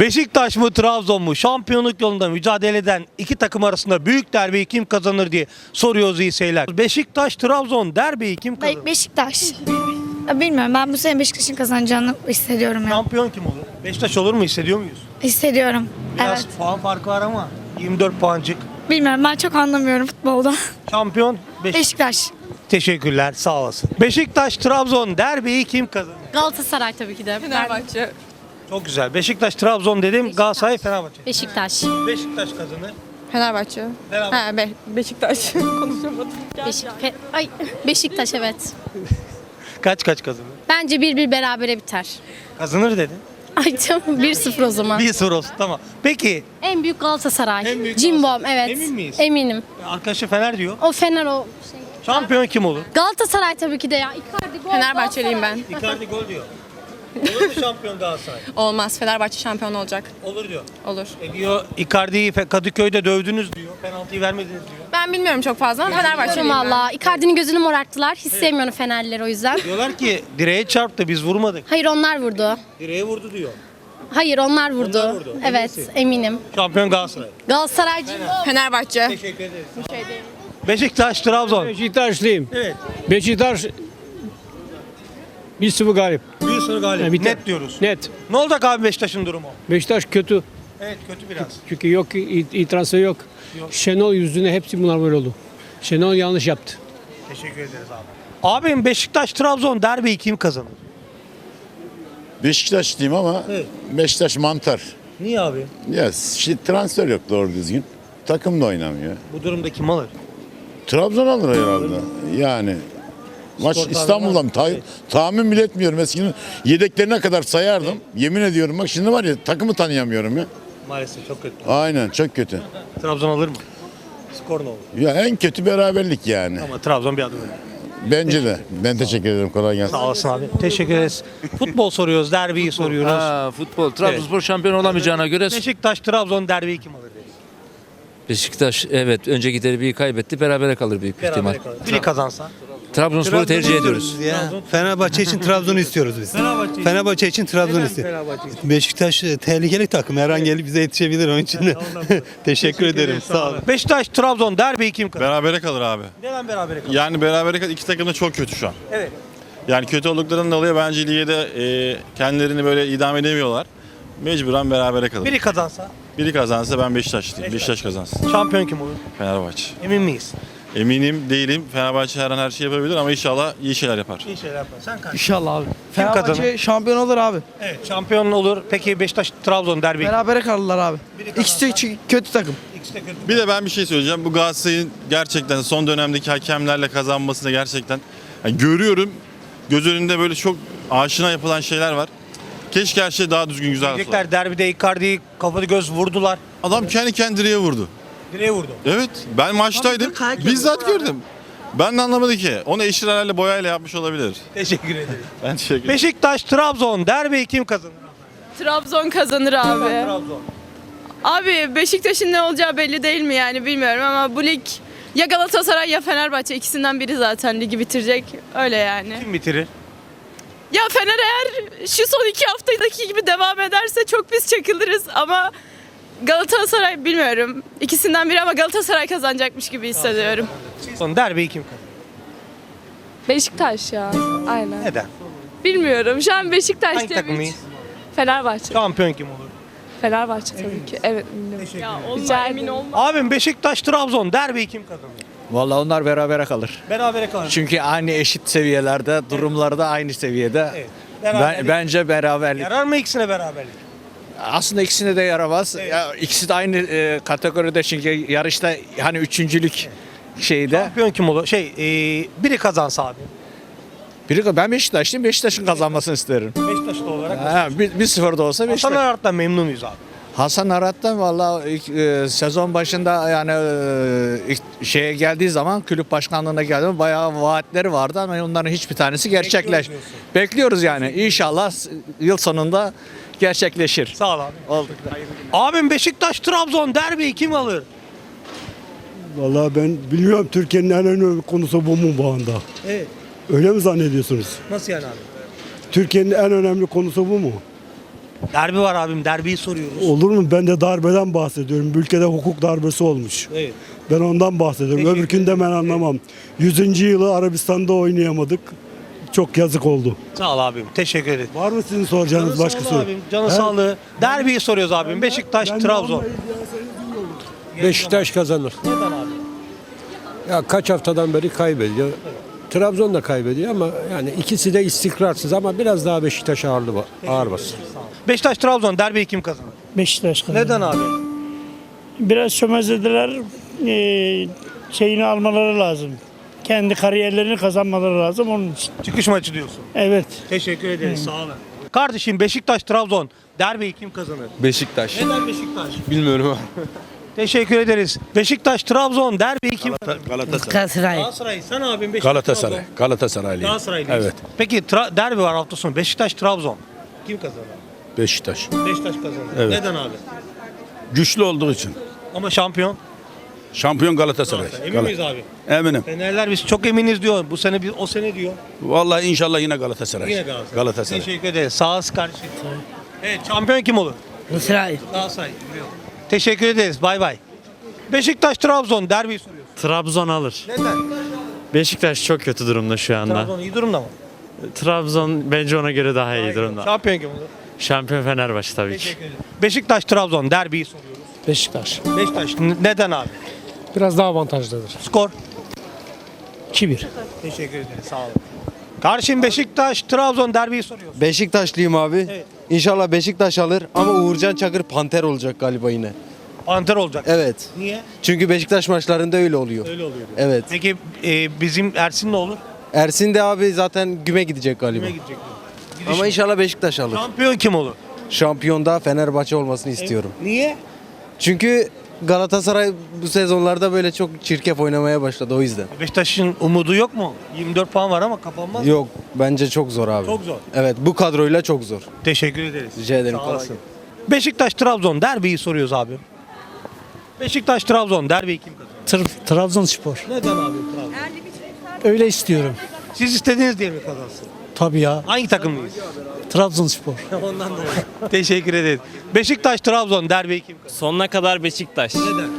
Beşiktaş mı Trabzon mu? Şampiyonluk yolunda mücadele eden iki takım arasında büyük derbiyi kim kazanır diye soruyoruz iyi seyirler. Beşiktaş Trabzon derbiyi kim kazanır? Be- Beşiktaş. Ya Bilmiyorum ben bu sene Beşiktaş'ın kazanacağını hissediyorum ya. Şampiyon kim olur? Beşiktaş olur mu hissediyor muyuz? Hissediyorum. Biraz Evet. puan farkı var ama 24 puancık. Bilmiyorum ben çok anlamıyorum futbolda. Şampiyon Beşiktaş. Beşiktaş. Teşekkürler sağ olasın. Beşiktaş Trabzon derbiyi kim kazanır? Galatasaray tabii ki de. Fenerbahçe. Çok güzel. Beşiktaş Trabzon dedim. Galatasaray Fenerbahçe. Beşiktaş. Beşiktaş kazanır. Fenerbahçe. Beraber. Ha, be Beşiktaş. Konuşamadım. Beşik, Fe- Ay, Beşiktaş evet. Kaç kaç kazanır? Bence 1-1 berabere biter. Kazanır dedi. Ay tamam 1-0 o zaman. 1-0 olsun tamam. Peki En büyük Galatasaray. En büyük Cimbom Galatasaray. evet. Emin miyiz? Eminim. arkadaşı Fener diyor. O Fener o şey. Şampiyon kim olur? Galatasaray tabii ki de ya. Icardi gol. Fenerbahçeliyim ben. Icardi gol diyor. Olur mu şampiyon Galatasaray? Olmaz. Fenerbahçe şampiyon olacak. Olur diyor. Olur. E diyor Icardi'yi Fe- Kadıköy'de dövdünüz diyor. Penaltıyı vermediniz diyor. Ben bilmiyorum çok fazla ama Bilmiyorum Fenerbahçeliyim ben. valla. Icardi'nin gözünü morarttılar. Hiç sevmiyorum Fenerlileri o yüzden. Diyorlar ki direğe çarptı biz vurmadık. Hayır onlar vurdu. Direğe vurdu diyor. Hayır onlar vurdu. Onlar vurdu, Evet eminsin. eminim. Şampiyon Galatasaray. Galatasaray Cimbom. Fenerbahçe. Teşekkür ederiz. Beşiktaş Trabzon. Beşiktaşlıyım. Evet. Beşiktaş 1-0 galip. Bir sürü galip. Ha, biter. Net diyoruz. Net. Ne olacak abi Beşiktaş'ın durumu? Beşiktaş kötü. Evet kötü biraz. Çünkü yok i- itirazı yok. Şenol yüzüne hepsi bunlar böyle oldu. Şenol yanlış yaptı. Teşekkür ederiz abi. Abim Beşiktaş Trabzon derbiyi kim kazanır? Beşiktaş diyeyim ama Evet. Beşiktaş mantar. Niye abi? Ya şimdi transfer yok doğru düzgün. Takım da oynamıyor. Bu durumda kim alır? Trabzon alır herhalde. Yani maç Skor İstanbul'da mı? Ta- Evet. tahmin bile etmiyorum. Eskiden yedeklerine kadar sayardım. Yemin ediyorum bak şimdi var ya takımı tanıyamıyorum ya. Maalesef çok kötü. Aynen çok kötü. Trabzon alır mı? Skor ne olur? Ya en kötü beraberlik yani. Ama Trabzon bir adım öne. Bence de. Ben teşekkür ederim. Kolay gelsin. Sağ olasın abi. Teşekkür ederiz. Futbol soruyoruz, derbiyi soruyoruz. Ha, futbol. Trabzonspor şampiyon olamayacağına göre Beşiktaş Trabzon derbiyi kim alır dedi. Beşiktaş evet önceki derbiyi kaybetti. Berabere kalır büyük bir ihtimal. Beraber kalır. Biri kazansa. Trabzonspor'u tercih ediyoruz. Ya. Fenerbahçe için Trabzon'u istiyoruz biz. Fenerbahçe için. Fenerbahçe için Trabzon'u istiyoruz. Beşiktaş e, tehlikeli takım. Her an gelip bize yetişebilir onun için. Teşekkür ederim. Sağ olun. Beşiktaş Trabzon derbiyi kim kazanır? Berabere kalır abi. Neden berabere kalır? Yani berabere kalır. İki takım da çok kötü şu an. Evet. Yani kötü olduklarının dolayı bence lige de e, kendilerini böyle idam edemiyorlar. Mecburen berabere kalır. Biri kazansa Biri kazansa ben Beşiktaş diyeyim. Beşiktaş kazansın. şampiyon kim olur? Fenerbahçe. Emin miyiz? Eminim değilim. Fenerbahçe her an her şey yapabilir ama inşallah iyi şeyler yapar. İyi şeyler yapar. Sen kaç? İnşallah abi. Kazanır? Fenerbahçe şampiyon olur abi. Evet şampiyon olur. Peki Beşiktaş Trabzon derbi. Berabere kalırlar abi. İkisi de kötü takım. İkisi de kötü. Bir de ben bir şey söyleyeceğim. Bu Galatasaray'ın gerçekten son dönemdeki hakemlerle kazanmasını gerçekten yani görüyorum. Göz önünde böyle çok aşina yapılan şeyler var. Keşke her şey daha düzgün güzel olsa. Diyecekler derbide Icardi'yi kafalı göz vurdular. Adam kendi kendi direğe vurdu. Direğe vurdu. Evet ben maçtaydım. Bizzat gördüm. Ben de anlamadı ki. Onu eşit herhalde boyayla yapmış olabilir. Teşekkür ederim. Ben teşekkür ederim. Beşiktaş Trabzon derbi kim kazanır? Trabzon kazanır abi. Trabzon. Abi Beşiktaş'ın ne olacağı belli değil mi yani bilmiyorum ama bu lig ya Galatasaray ya Fenerbahçe ikisinden biri zaten ligi bitirecek. Öyle yani. Kim bitirir? Ya Fener eğer şu son iki haftadaki gibi devam ederse çok biz çakılırız ama Galatasaray bilmiyorum. İkisinden biri ama Galatasaray kazanacakmış gibi hissediyorum. Son derbi kim kazanır? Beşiktaş ya. Aynen. Neden? Bilmiyorum. Şu an Beşiktaş Hangi diye bir- takımıyız? Fenerbahçe. Şampiyon kim olur? Fenerbahçe tabii ki. Evet. ünlü. Ya Rica emin ederim. olma. Abim Beşiktaş Trabzon derbi kim kazanır? Vallahi onlar berabere kalır. Berabere kalır. Çünkü aynı eşit seviyelerde, durumları da aynı seviyede. Evet. Beraberlik. bence beraberlik. Yarar mı ikisine beraberlik? Aslında ikisine de yaramaz. Ya, ikisi de aynı e, kategoride çünkü yarışta hani üçüncülük şeyde. Şampiyon kim olur? Şey, e, biri kazansa abi. Biri, ben Beşiktaşlıyım. Beşiktaş'ın kazanmasını isterim. Beşiktaşlı olarak. Ha, bir, bir sıfır da olsa Hasan Beşiktaş. Arat'tan memnun muyuz abi? Hasan Arat'tan valla e, sezon başında yani e, şeye geldiği zaman kulüp başkanlığına geldi bayağı vaatleri vardı ama onların hiçbir tanesi gerçekleş. Bekliyoruz yani. İnşallah yıl sonunda gerçekleşir. Sağ ol abi. Oldu. Abim Beşiktaş Trabzon derbi kim alır? Vallahi ben bilmiyorum Türkiye'nin en önemli konusu bu mu bu anda? Evet. Öyle mi zannediyorsunuz? Nasıl yani abi? Türkiye'nin en önemli konusu bu mu? Derbi var abim. Derbiyi soruyoruz. Olur mu? Ben de darbeden bahsediyorum. Bu ülkede hukuk darbesi olmuş. Evet. Ben ondan bahsediyorum. Teşekkür Öbürkünde ben anlamam. 100. yılı Arabistan'da oynayamadık. Çok yazık oldu. Sağ ol abim. Teşekkür ederim. Var mı sizin soracağınız başka sağlığı soru? abim. Canı He? sağlığı. Derbiyi soruyoruz abim. Beşiktaş, Ben Trabzon. Beşiktaş kazanır. Neden abi? Ya kaç haftadan beri kaybediyor. Trabzon da kaybediyor ama yani ikisi de istikrarsız ama biraz daha Beşiktaş ağırlı ağır basın. Beşiktaş, Trabzon derbiyi kim kazanır? Beşiktaş kazanır. Neden abi? Biraz çömezlediler. Ee, şeyini almaları lazım. Kendi kariyerlerini kazanmaları lazım onun için. Çıkış maçı diyorsun. Evet. Teşekkür ederiz. Sağ olun. Kardeşim Beşiktaş, Trabzon derbiyi kim kazanır? Beşiktaş. Neden Beşiktaş? Bilmiyorum. Teşekkür ederiz. Beşiktaş, Trabzon derbiyi kim kazanır? Galatasaray. Galatasaray. Sen abim Beşiktaş, Galatasaray. Trabzon. Galatasaraylıyım. Galatasaraylıyız. Evet. Peki tra- derbi var hafta sonu. Beşiktaş, Trabzon. Kim kazanır? Beşiktaş. Beşiktaş kazanır. Evet. Neden abi? Güçlü olduğu için. Ama şampiyon. Şampiyon Galatasaray. Emin miyiz abi? Eminim. Fenerler biz çok eminiz diyor. Bu sene biz o sene diyor. Vallahi inşallah yine Galatasaray. Yine Galatasaray. Galatasaray. Teşekkür ederiz. Sağ olasın kardeşim. Evet şampiyon kim olur? Galatasaray. Galatasaray. biliyorum. Teşekkür ederiz. Bay bay. Beşiktaş Trabzon derbiyi soruyoruz. Trabzon alır. Neden? Beşiktaş çok kötü durumda şu anda. Trabzon iyi durumda mı? Trabzon bence ona göre daha iyi durumda. Şampiyon kim olur? Şampiyon Fenerbahçe tabii ki. Teşekkür ederim. Beşiktaş Trabzon derbiyi soruyoruz. Beşiktaş. Beşiktaş n- neden abi? Biraz daha avantajlıdır. Skor. 2-1. Teşekkür ederiz. Sağ olun. Karşım Beşiktaş Trabzon derbiyi soruyoruz. Beşiktaşlıyım abi. Evet. İnşallah Beşiktaş alır ama Uğurcan Çakır Panter olacak galiba yine. Panter olacak. Evet. Niye? Çünkü Beşiktaş maçlarında öyle oluyor. Öyle oluyor. Evet. Peki e, bizim Ersin ne olur? Ersin de abi zaten güme gidecek galiba. Kime gidecek? Ama inşallah Beşiktaş alır. Şampiyon kim olur? Şampiyonda Fenerbahçe olmasını istiyorum. Niye? Çünkü Galatasaray bu sezonlarda böyle çok çirkef oynamaya başladı o yüzden. Beşiktaş'ın umudu yok mu? 24 puan var ama kapanmaz. Yok bence çok zor abi. Çok zor. Evet bu kadroyla çok zor. Teşekkür ederiz. Rica ederim. Sağ olasın. Beşiktaş Trabzon derbiyi soruyoruz abi. Beşiktaş Trabzon derbiyi kim kazanır? Trabzonspor. Neden abi Trabzon? Öyle istiyorum. Siz istediğiniz diye mi kazansın? Tabii ya. Hangi takımlıyız? Trabzonspor. Ondan dolayı. Teşekkür ederiz. Beşiktaş Trabzon derbiyi kim kazanır? Sonuna kadar Beşiktaş. Neden?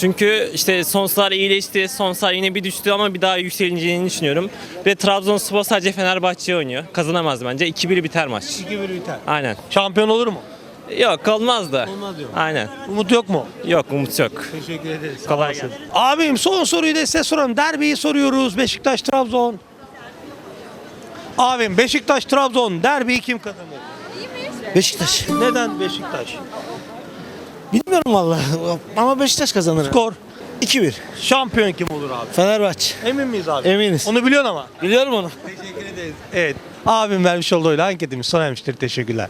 Çünkü işte son sıralar iyileşti. Son sıralar yine bir düştü ama bir daha yükseleceğini düşünüyorum. Ve Trabzonspor sadece Fenerbahçe'ye oynuyor. Kazanamaz bence. 2-1 biter maç. 2-1 biter. Aynen. Şampiyon olur mu? Yok olmaz da. Olmaz diyor. Aynen. Umut yok mu? Yok umut yok. Teşekkür ederiz. Kolay gelsin. Abim son soruyu da size soralım. Derbiyi soruyoruz. Beşiktaş Trabzon. Abim Beşiktaş Trabzon derbiyi kim kazanır? Beşiktaş. Neden Beşiktaş? Bilmiyorum vallahi ama Beşiktaş kazanır. Skor. 2-1. Şampiyon kim olur abi? Fenerbahçe. Emin miyiz abi? Eminiz. Onu biliyorsun ama. Biliyorum onu. Teşekkür ederiz. Evet. Abim vermiş olduğu anketimiz sona ermiştir. Teşekkürler.